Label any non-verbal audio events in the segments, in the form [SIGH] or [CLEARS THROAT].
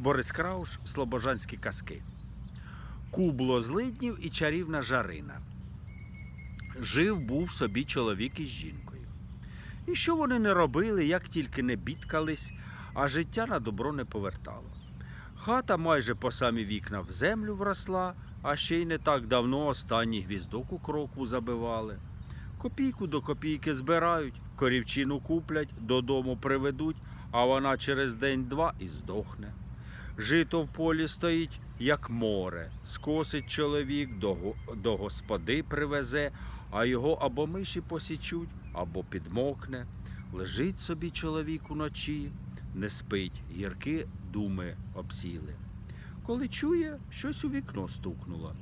Борис Крауш, Слобожанські казки. Кубло злиднів і чарівна жарина. Жив був собі чоловік із жінкою. І що вони не робили, як тільки не бідкались, а життя на добро не повертало. Хата майже по самі вікна в землю вросла, а ще й не так давно останній гвіздок у крокву забивали. Копійку до копійки збирають, корівчину куплять, додому приведуть, а вона через день-два і здохне. Жито в полі стоїть, як море, скосить чоловік, до, господи привезе, а його або миші посічуть, або підмокне. Лежить собі чоловік уночі, не спить, гірки думи обсіли. Коли чує, щось у вікно стукнуло.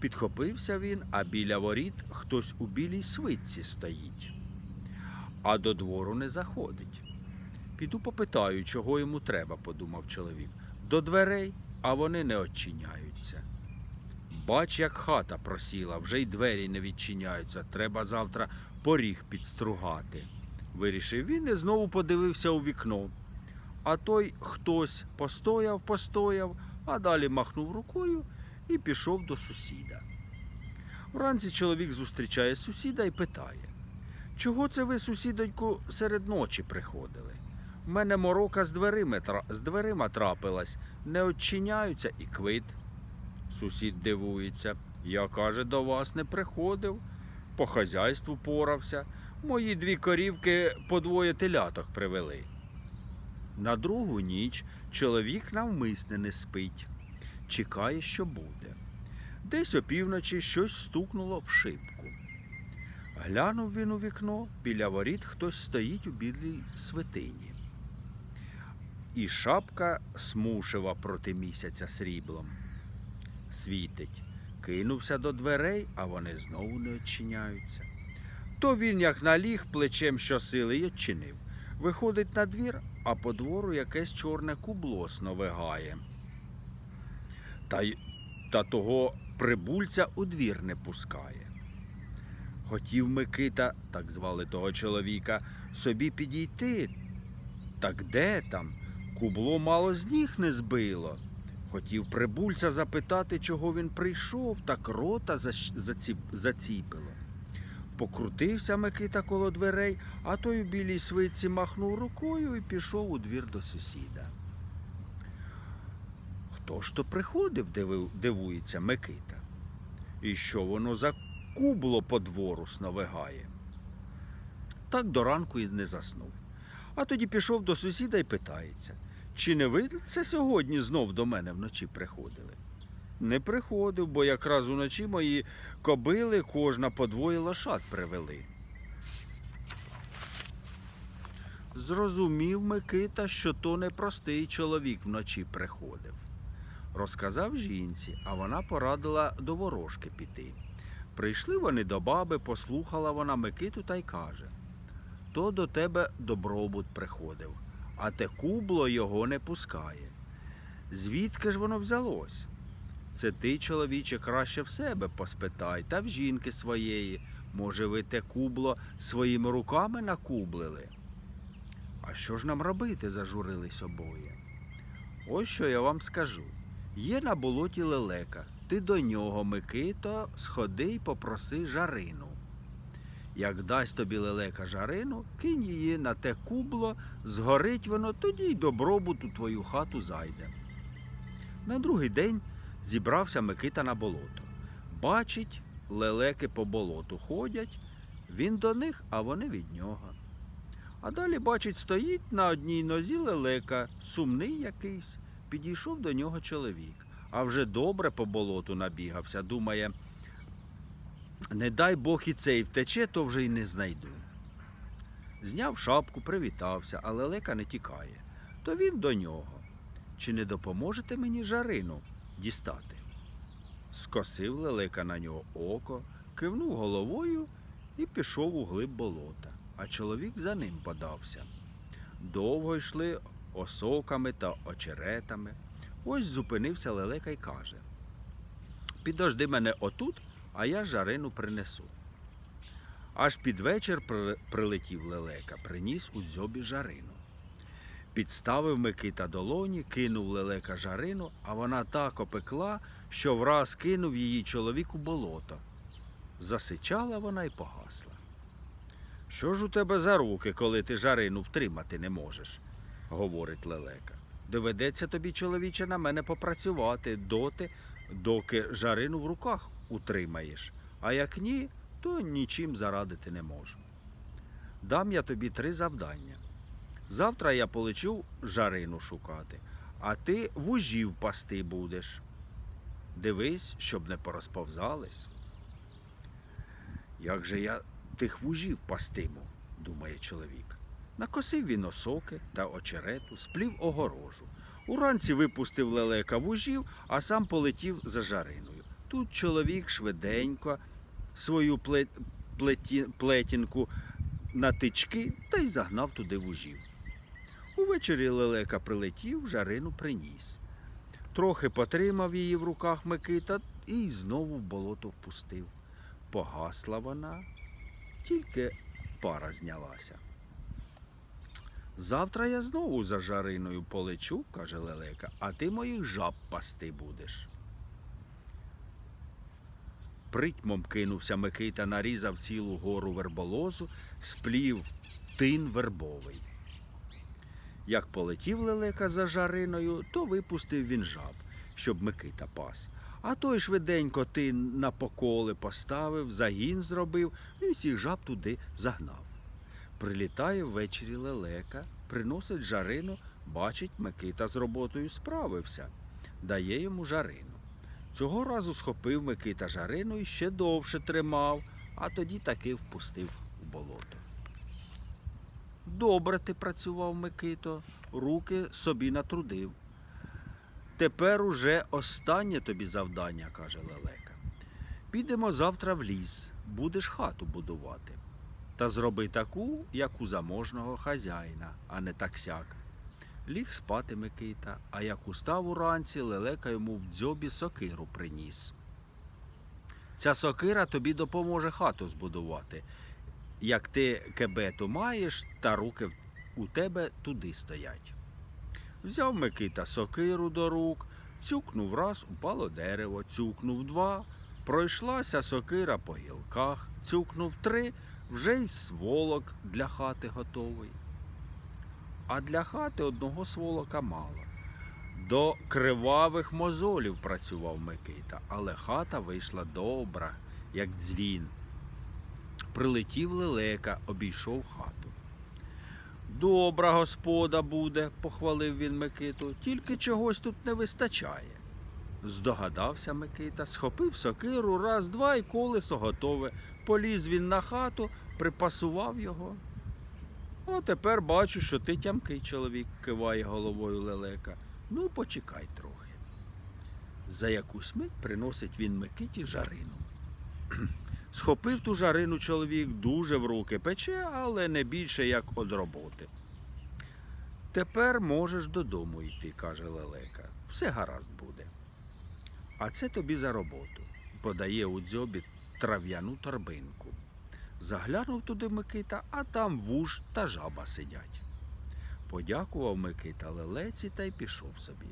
Підхопився він, а біля воріт хтось у білій свитці стоїть, а до двору не заходить. Піду попитаю, чого йому треба, подумав чоловік. До дверей, а вони не odчиняються. Бач, як хата просіла, вже й двері не відчиняються. Треба завтра поріг підстругати. Вирішив він і знову подивився у вікно. А той хтось постояв, постояв, а далі махнув рукою і пішов до сусіда. Вранці чоловік зустрічає сусіда і питає: Чого це ви, сусідоньку, серед ночі приходили? В мене морока з дверима, з дверима трапилась, не odчиняються і квит. Сусід дивується. Я, каже, до вас не приходив, по хазяйству порався. Мої дві корівки по двоє теляток привели. На другу ніч чоловік навмисне не спить, чекає, що буде. Десь опівночі щось стукнуло в шибку. Глянув він у вікно, біля воріт хтось стоїть у білій свитині. І шапка смушива проти місяця сріблом. Світить, кинувся до дверей, а вони знову не відчиняються. То він, як наліг, плечем щосили й відчинив. Виходить на двір, а по двору якесь чорне кубло сновигає. Та, та того прибульця у двір не пускає. Хотів Микита, так звали того чоловіка, собі підійти. Так де там? Кубло мало з ніг не збило. Хотів прибульця запитати, чого він прийшов, так рота заціпило. Покрутився Микита коло дверей, а той у білій свитці махнув рукою і пішов у двір до сусіда. Хто ж то приходив, дивується Микита. І що воно за кубло по двору сновигає? Так до ранку і не заснув. А тоді пішов до сусіда і питається, чи не ви це сьогодні знов до мене вночі приходили? Не приходив, бо якраз уночі мої кобили кожна по двоє лошад привели. Зрозумів Микита, що то непростий чоловік вночі приходив. Розказав жінці, а вона порадила до ворожки піти. Прийшли вони до баби, послухала вона Микиту та й каже: То до тебе добробут приходив, а те кубло його не пускає. Звідки ж воно взялось? Це ти, чоловіче, краще в себе поспитай, та в жінки своєї. Може, ви те кубло своїми руками накублили? А що ж нам робити? зажурились обоє. Ось що я вам скажу. Є на болоті лелека. Ти до нього, Микито, сходи й попроси жарину. Як дасть тобі лелека жарину, кинь її на те кубло, згорить воно, тоді й добробут у твою хату зайде. На другий день зібрався Микита на болото. Бачить, лелеки по болоту ходять, він до них, а вони від нього. А далі, бачить, стоїть на одній нозі лелека, сумний якийсь. Підійшов до нього чоловік, а вже добре по болоту набігався, думає, не дай Бог і цей втече, то вже й не знайду. Зняв шапку, привітався, а лелека не тікає. То він до нього. Чи не допоможете мені жарину дістати? Скосив лелека на нього око, кивнув головою і пішов у глиб болота, а чоловік за ним подався. Довго йшли осоками та очеретами. Ось зупинився лелека й каже: Підожди мене отут, а я жарину принесу. Аж під вечір прилетів лелека, приніс у дзьобі жарину. Підставив Микита долоні, кинув лелека жарину, а вона так опекла, що враз кинув її чоловік у болото. Засичала вона й погасла. Що ж у тебе за руки, коли ти жарину втримати не можеш? говорить лелека. Доведеться тобі, чоловіче, на мене попрацювати доти, доки жарину в руках утримаєш. А як ні, то нічим зарадити не можу. Дам я тобі три завдання. Завтра я полечу жарину шукати, а ти вужів пасти будеш. Дивись, щоб не порозповзались. Як же я тих вужів пастиму, думає чоловік. Накосив він осоки та очерету, сплів огорожу. Уранці випустив лелека вужів, а сам полетів за жариною. Тут чоловік швиденько свою плетінку на тички та й загнав туди вужів. Увечері лелека прилетів, жарину приніс. Трохи потримав її в руках Микита і знову в болото впустив. Погасла вона, тільки пара знялася. Завтра я знову за жариною полечу, каже лелека, а ти моїх жаб пасти будеш. Притьмом кинувся Микита, нарізав цілу гору верболозу, сплів тин вербовий. Як полетів лелека за жариною, то випустив він жаб, щоб Микита пас. А той швиденько тин на поколи поставив, загін зробив і всіх жаб туди загнав. Прилітає ввечері лелека, приносить жарину, бачить, Микита з роботою справився, дає йому жарину. Цього разу схопив Микита жарину і ще довше тримав, а тоді таки впустив у болото. Добре ти працював, Микито, руки собі натрудив. Тепер уже останнє тобі завдання, каже лелека. Підемо завтра в ліс, будеш хату будувати. Та зроби таку, як у заможного хазяїна, а не таксяк. Ліг спати Микита, а як устав уранці, лелека йому в дзьобі сокиру приніс. Ця сокира тобі допоможе хату збудувати. Як ти кебету маєш, та руки у тебе туди стоять. Взяв Микита сокиру до рук, цюкнув раз, упало дерево, цюкнув два, пройшлася сокира по гілках, цюкнув три, вже й сволок для хати готовий. А для хати одного сволока мало. До кривавих мозолів працював Микита, але хата вийшла добра, як дзвін. Прилетів лелека, обійшов хату. Добра господа буде, похвалив він Микиту, тільки чогось тут не вистачає. Здогадався Микита, схопив сокиру, раз, два і колесо готове. Поліз він на хату, припасував його. О, тепер бачу, що ти тямкий чоловік, киває головою лелека. Ну, почекай трохи. За якусь мить приносить він Микиті жарину. [CLEARS THROAT] Схопив ту жарину чоловік дуже в руки пече, але не більше як од роботи. Тепер можеш додому йти, каже лелека. Все гаразд буде. А це тобі за роботу. Подає у дзьобі трав'яну торбинку. Заглянув туди Микита, а там вуж та жаба сидять. Подякував Микита лелеці та й пішов собі.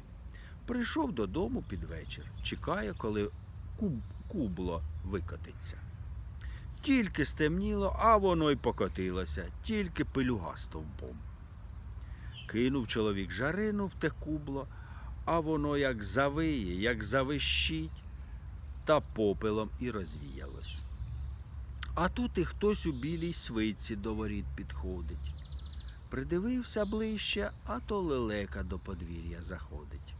Прийшов додому під вечір, чекає, коли куб, кубло викотиться. Тільки стемніло, а воно й покотилося, тільки пилюга стовбом. Кинув чоловік жарину в те кубло, а воно як завиє, як завищить, та попелом і розвіялось. А тут і хтось у білій свитці до воріт підходить. Придивився ближче, а то лелека до подвір'я заходить.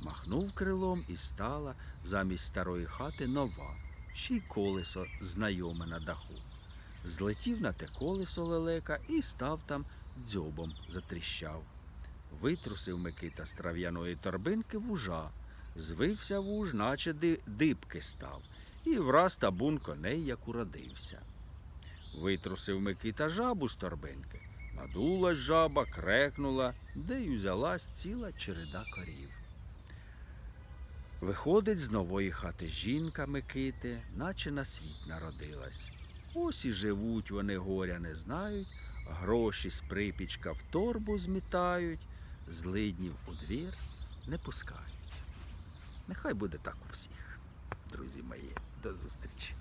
Махнув крилом і стала замість старої хати нова, ще й колесо знайоме на даху. Злетів на те колесо лелека і став там дзьобом затріщав. Витрусив Микита з трав'яної торбинки вужа, звився вуж, наче дибки став, і враз табун коней, як уродився. Витрусив Микита жабу з торбинки. Надулась жаба, крекнула, де й узялась ціла череда корів. Виходить з нової хати жінка Микити, наче на світ народилась. Ось і живуть вони горя не знають, гроші з припічка в торбу змітають, злиднів у двір не пускають. Нехай буде так у всіх, друзі мої. До зустрічі.